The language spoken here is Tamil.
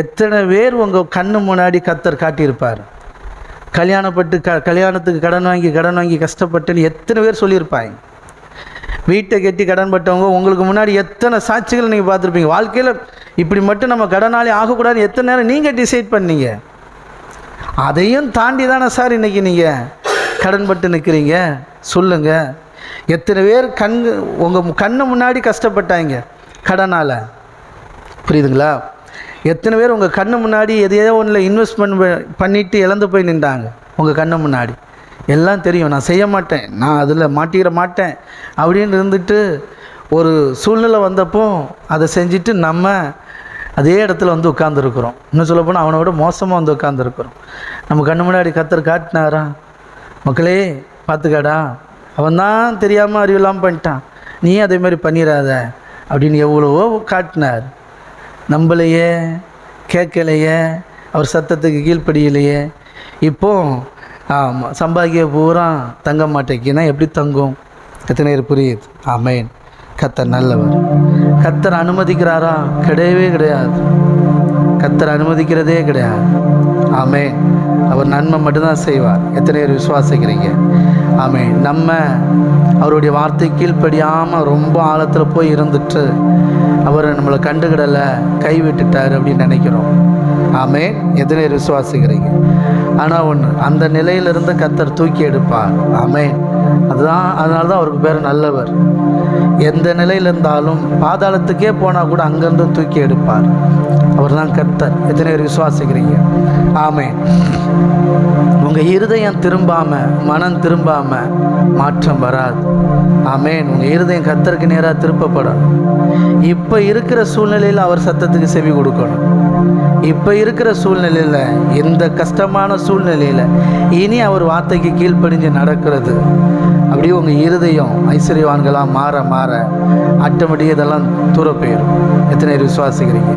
எத்தனை பேர் உங்கள் கண்ணு முன்னாடி கத்தர் காட்டியிருப்பார்? கல்யாணப்பட்டு க கல்யாணத்துக்கு கடன் வாங்கி கடன் வாங்கி கஷ்டப்பட்டுன்னு எத்தனை பேர் சொல்லியிருப்பாங்க வீட்டை கட்டி கடன் பட்டவங்க உங்களுக்கு முன்னாடி எத்தனை சாட்சிகள் நீங்கள் பார்த்துருப்பீங்க? வாழ்க்கையில் இப்படி மட்டும் நம்ம கடனாளி ஆகக்கூடாதுன்னு எத்தனை நேரம் நீங்கள் டிசைட் பண்ணீங்க? அதையும் தாண்டி தானே சார் இன்றைக்கி நீங்கள் கடன் பட்டு நிற்கிறீங்க சொல்லுங்கள் எத்தனை பேர் கண் உங்கள் கண்ணு முன்னாடி கஷ்டப்பட்டாங்க கடனால்? புரியுதுங்களா? எத்தனை பேர் உங்கள் கண்ணு முன்னாடி எதையோ ஒன்றில் இன்வெஸ்ட்மெண்ட் பண்ணிவிட்டு இழந்து போய் நின்றாங்க. உங்கள் கண்ணு முன்னாடி. எல்லாம் தெரியும். நான் செய்ய மாட்டேன். நான் அதில் மாட்டிக்கிற மாட்டேன். அப்படின்னு இருந்துட்டு ஒரு சூழ்நிலை வந்தப்போ அதை செஞ்சுட்டு நம்ம அதே இடத்துல வந்து உட்காந்துருக்குறோம் இன்னும் சொல்லப்போனால் அவனை விட மோசமாக வந்து உட்காந்துருக்குறோம் நம்ம கண்ணு முன்னாடி கத்தர் காட்டினாரா? மக்களே பார்த்துக்காடா. அவன் தான் தெரியாமல் அறிவில்லாமல் பண்ணிட்டான். நீ அதே மாதிரி பண்ணிடாத அப்படின்னு எவ்வளவோ காட்டினார். நம்பலையே கேட்கலையே அவர் சத்தத்துக்கு கீழ்ப்படியலையே. இப்போ ஆமாம் சம்பாதிக்க பூரா தங்க மாட்டேக்கினா எப்படி தங்கும்? எத்தனை பேர் புரியுது? ஆமேன். கத்தர் நல்லவர். கத்தர் அனுமதிக்கிறாரா? கிடையவே கிடையாது. கத்தர் அனுமதிக்கிறதே கிடையாது. ஆமே அவர் நன்மை மட்டும்தான் செய்வார். எத்தனை பேர் விசுவாசிக்கிறீங்க? ஆமே நம்ம அவருடைய வார்த்தை கீழ்ப்படியாமல் ரொம்ப ஆழத்தில் போய் இருந்துட்டு அவர் நம்மளை கண்டுக்கிடலை கைவிட்டுட்டார் அப்படின்னு நினைக்கிறோம். ஆமே எத்தனை பேர் விசுவாசிக்கிறீங்க? ஆனால் ஒன்று அந்த நிலையிலிருந்து கத்தர் தூக்கி எடுப்பார். ஆமே அதுதான் அதனால தான் அவருக்கு பேர் நல்லவர். எந்த நிலையில் இருந்தாலும் பாதாளத்துக்கே போனால் கூட அங்கேருந்து தூக்கி எடுப்பார். அவர் தான் கர்த்தர். எத்தனை பேர் விசுவாசிக்கிறீங்க? ஆமே உங்கள் இருதயம் திரும்பாமல் மனம் திரும்பாமல் மாற்றம் வராது. ஆமேன். உங்கள் இருதயம் கத்தருக்கு நேராக திருப்பப்படணும் இப்போ இருக்கிற சூழ்நிலையில் அவர் சத்தத்துக்கு செவி கொடுக்கணும். இப்போ இருக்கிற சூழ்நிலையில் எந்த கஷ்டமான சூழ்நிலையில் இனி அவர் வார்த்தைக்கு கீழ்ப்படிஞ்சு நடக்கிறது. அப்படியே உங்கள் இருதயம் ஐஸ்வர்யவான்களாக மாற மாற ஆட்டோமேட்டிக்காக இதெல்லாம் தூர போயிடும் எத்தனை பேர் விசுவாசிக்கிறீங்க?